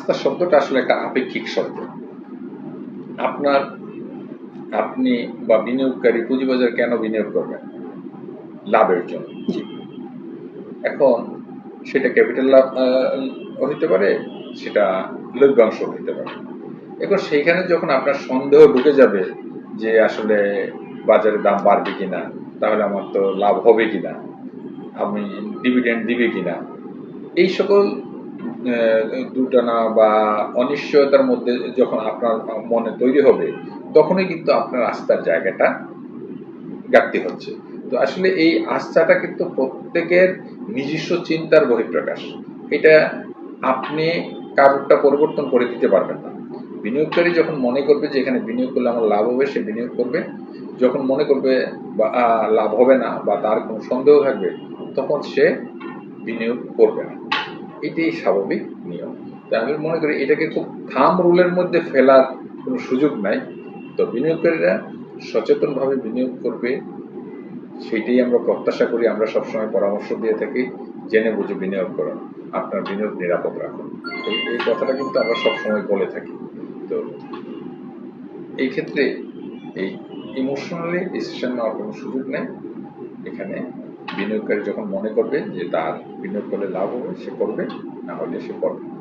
আস্থা শব্দটা আসলে একটা আপেক্ষিক শব্দ। আপনার আপনি বা বিনিয়োগকারী পুঁজিবাজার কেন বিনিয়োগ করবেন? লাভের জন্য। এখন সেটা ক্যাপিটাল লাভ হইতে পারে সেটা লভ্যাংশ হইতে পারে। এখন সেইখানে যখন আপনার সন্দেহ ঢুকে যাবে যে আসলে বাজারে দাম বাড়বে কিনা তাহলে আমার তো লাভ হবে কিনা আমি ডিভিডেন্ড দিবে কিনা এই সকল দুটানা বা অনিশ্চয়তার মধ্যে যখন আপনার মনে তৈরি হবে, তখনই কিন্তু আপনার আস্থার জায়গাটা ঘাটতি হচ্ছে। তো আসলে এই আস্থাটা কিন্তু প্রত্যেকের নিজস্ব চিন্তার বহিঃপ্রকাশ। এটা আপনি কারোরটা পরিবর্তন করে দিতে পারবেন না। বিনিয়োগকারী যখন মনে করবে যে এখানে বিনিয়োগ করলে আমার লাভ হবে, সে বিনিয়োগ করবে। যখন মনে করবে বা লাভ হবে না বা তার কোনো সন্দেহ থাকবে, তখন সে বিনিয়োগ করবে না। এটাই স্বাভাবিক নিয়ম। তাই আমি মনে করি এটাকে খুব থাম রুলের মধ্যে ফেলার কোনো সুযোগ নাই। তো বিনিয়োগকারীরা সচেতনভাবে বিনিয়োগ করবে সেইটাই আমরা প্রত্যাশা করি। আমরা সবসময় পরামর্শ দিয়ে থাকি, জেনে বুঝে বিনিয়োগ করুন। আপনার বিনিয়োগ নিরাপদ রাখুন। এই কথাটা কিন্তু আমরা সবসময় বলে থাকি। তো এই ক্ষেত্রে এই ইমোশনালি ডিসিশন নেওয়ার কোনো সুযোগ নেই। এখানে বিনিয়োগকারী যখন মনে করবে যে তার বিনিয়োগ করলে লাভ হবে, সে করবে, না হলে সে করবে।